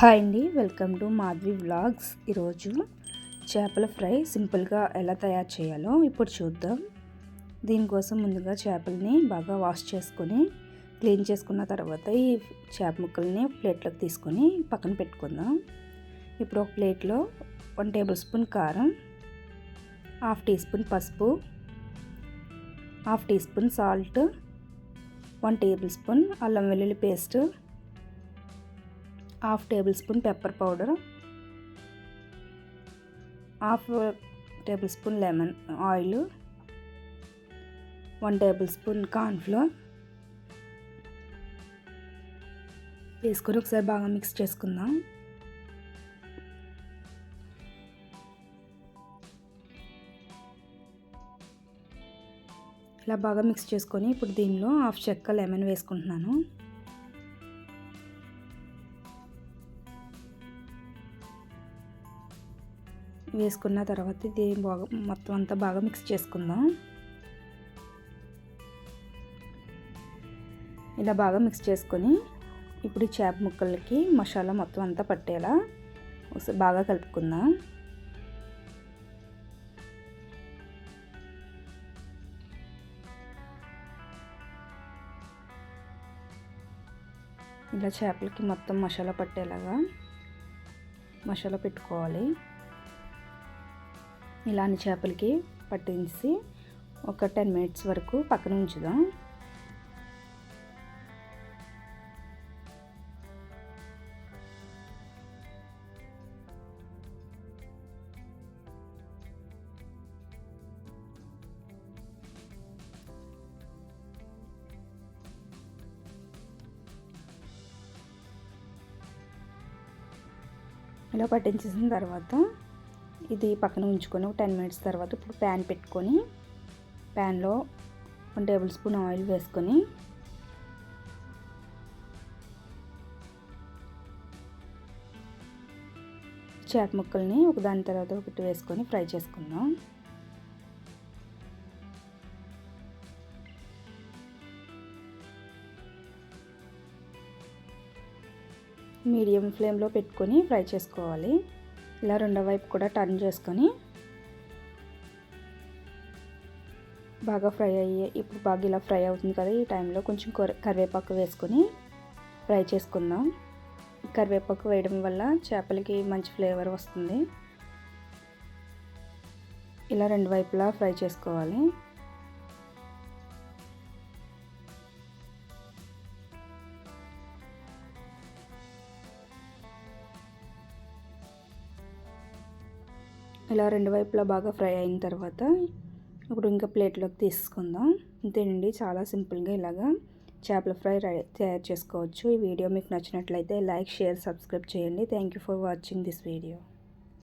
Hi అండి welcome to Madhavi vlogs. ఈరోజు చేపల ఫ్రై సింపుల్గా ఎలా తయారు చేయాలో ఇప్పుడు చూద్దాం. దీనికోసం ముందుగా చేపల్ని బాగా వాష్ చేసుకొని క్లీన్ చేసుకున్న తర్వాత ఈ చేప ముక్కల్ని ప్లేట్లోకి తీసుకొని పక్కన పెట్టుకుందాం. ఇప్పుడు ఒక ప్లేట్లో వన్ టేబుల్ స్పూన్ కారం హాఫ్ టీ స్పూన్ పసుపు half teaspoon salt one tablespoon అల్లం వెల్లుల్లి paste half tablespoon pepper powder half tablespoon lemon oil one tablespoon cornflour. వేసుకొని ఒకసారి బాగా మిక్స్ చేసుకుందాం. ఇలా బాగా మిక్స్ చేసుకొని ఇప్పుడు దీనిలో హాఫ్ చెక్క లెమన్ వేసుకుంటున్నాను. వేసుకున్న తర్వాత ఇది బాగా మొత్తం అంతా బాగా మిక్స్ చేసుకుందాం. ఇలా బాగా మిక్స్ చేసుకొని ఇప్పుడు ఈ చేప ముక్కలకి మసాలా మొత్తం అంతా పట్టేలా బాగా కలుపుకుందాం. ఇలా చేపలకి మొత్తం మసాలా పట్టేలాగా మసాలా పెట్టుకోవాలి. ఇలాంటి చేపలకి పట్టించి ఒక టెన్ మినిట్స్ వరకు పక్కన ఉంచుదాం. ఇలా పట్టించేసిన తర్వాత ఇది పక్కన ఉంచుకొని ఒక టెన్ మినిట్స్ తర్వాత ఇప్పుడు ప్యాన్ పెట్టుకొని ప్యాన్లో వన్ టేబుల్ స్పూన్ ఆయిల్ వేసుకొని చేప ముక్కల్ని ఒక దాని తర్వాత ఒకటి వేసుకొని ఫ్రై చేసుకుందాం. మీడియం ఫ్లేమ్లో పెట్టుకొని ఫ్రై చేసుకోవాలి. ఇలా రెండో వైపు కూడా టర్న్ చేసుకొని బాగా ఫ్రై అయ్యి ఇప్పుడు బాగా ఇలా ఫ్రై అవుతుంది కదా ఈ టైంలో కొంచెం కరివేపాకు వేసుకొని ఫ్రై చేసుకుందాం. కరివేపాకు వేయడం వల్ల చేపలకి మంచి ఫ్లేవర్ వస్తుంది. ఇలా రెండు వైపులా ఫ్రై చేసుకోవాలి. ఇలా రెండు వైపులా బాగా ఫ్రై అయిన తర్వాత ఇప్పుడు ఇంకా ప్లేట్లోకి తీసుకుందాం. అంతేనండి చాలా సింపుల్గా ఇలాగా చేపల ఫ్రై తయారు చేసుకోవచ్చు. ఈ వీడియో మీకు నచ్చినట్లయితే లైక్ షేర్ సబ్స్క్రైబ్ చేయండి. Thank you for watching this video.